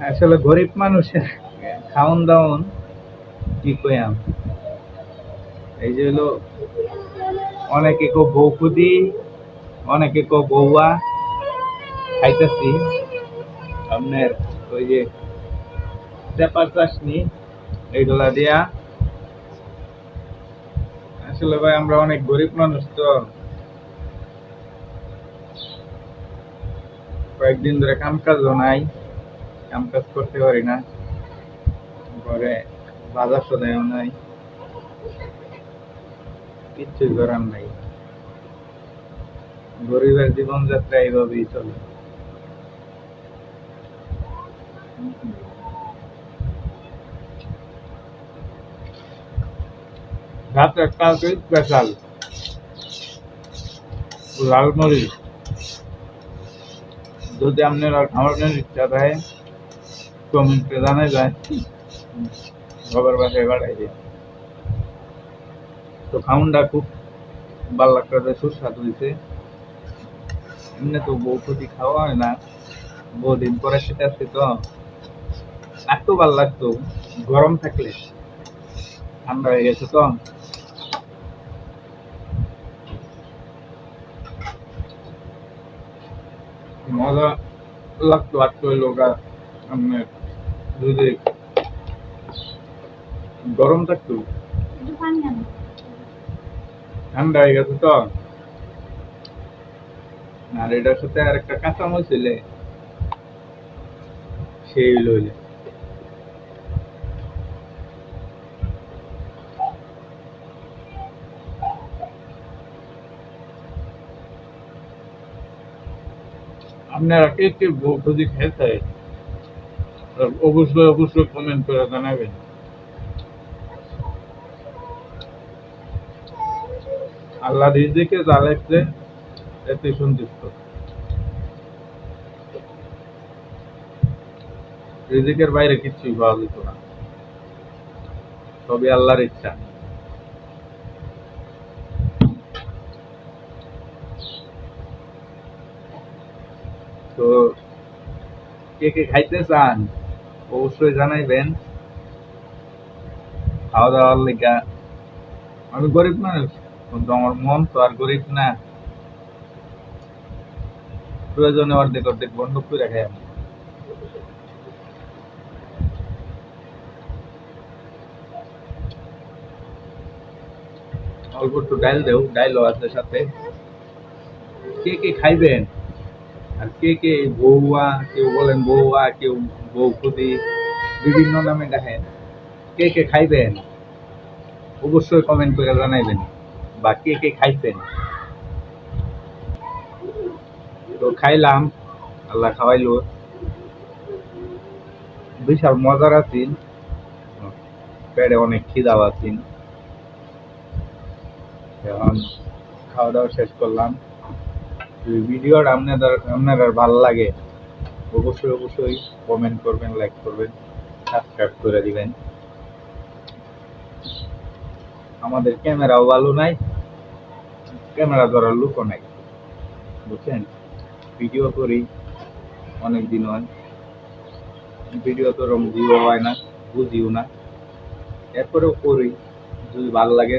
আসলে গরিব মানুষের খাওন দাওন কি কইয়াম? এই যে হলো, অনেকে কো বৌকুদি অনেকে কো বৌয়া খাইতেছি। আপনার ওই যে পেপার চাশনি, এইগুলা দিয়া। আসলে ভাই, আমরা অনেক গরিব মানুষ তো। কয়েকদিন ধরে কাম কাজও নাই। কাম কাজ করতে পারি না। পরে বাজার সদাইও নাই। কিচ্ছুই করার নাই। গরিবের জীবনযাত্রা এইভাবেই চলে। রাত একটা স্পেশাল। লাল মরিচ যদি আপনারা খাওয়ানোর ইচ্ছা থাকে? কমেন্টে বাসায় বাড়াই তো খুব হয়েছে। এমনি তো বউ খাওয়া হয় না। বহুদিন পরে সেটা তো। এত ভালো লাগতো, গরম থাকলে। ঠান্ডা হয়ে গেছে তো। মজা লাগতো লোকটা আপনার যদি গরম থাকতো? ঠান্ডা হয়ে গেছে তো। আর এটার সাথে আর একটা কাঁচামরিচ ছিলে সেই লইলে আপনারা কে কে যদি খেতে অবশ্যই অবশ্যই কমেন্ট করে জানাবেন আল্লাহ রিজিকে যা এতে সন্তুষ্ট রিজিকের বাইরে কিচ্ছুই পাওয়া যেত না। সবই আল্লাহর ইচ্ছা। তো, কে কে খাইতে চান? অবশ্যই জানাইবেন। খাওয়া দাওয়ার লেগা আমি গরিব মানুষ কিন্তু আমার মন তো আর গরিব না। প্রয়োজনে অর্ধেক অর্ধেক বন্ধক করে খাই আমি অল্প একটু ডাইল দেও, ডাইলও আছে সাথে। কে কে খাইবেন? আর কে কে বউয়া, কেউ বলেন বউয়া, কেউ বউ খুদি বিভিন্ন নামে দেখেন কে কে খাইবেন? অবশ্যই কমেন্ট করে জানাইবেন বা কে কে খাইছেন। তো খাইলাম, আল্লাহ খাওয়াইলো। বিশাল মজার আছেন। পেটে অনেক খিদাও আছেন এখন খাওয়া দাওয়া শেষ করলাম। যদি ভিডিওটা আপনাদের আপনাদের ভালো লাগে, অবশ্যই অবশ্যই কমেন্ট করবেন লাইক করবেন সাবস্ক্রাইব করে দিবেন। আমাদের ক্যামেরাও ভালো নাই ক্যামেরা ধরার লুকও নাই, বুঝছেন? ভিডিও করি, অনেক দিন হয়। ভিডিও তো ওরকম ভিউ হয় না, বুঝিও না। এরপরেও করি, যদি ভালো লাগে,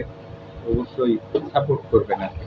অবশ্যই সাপোর্ট করবেন আর কি।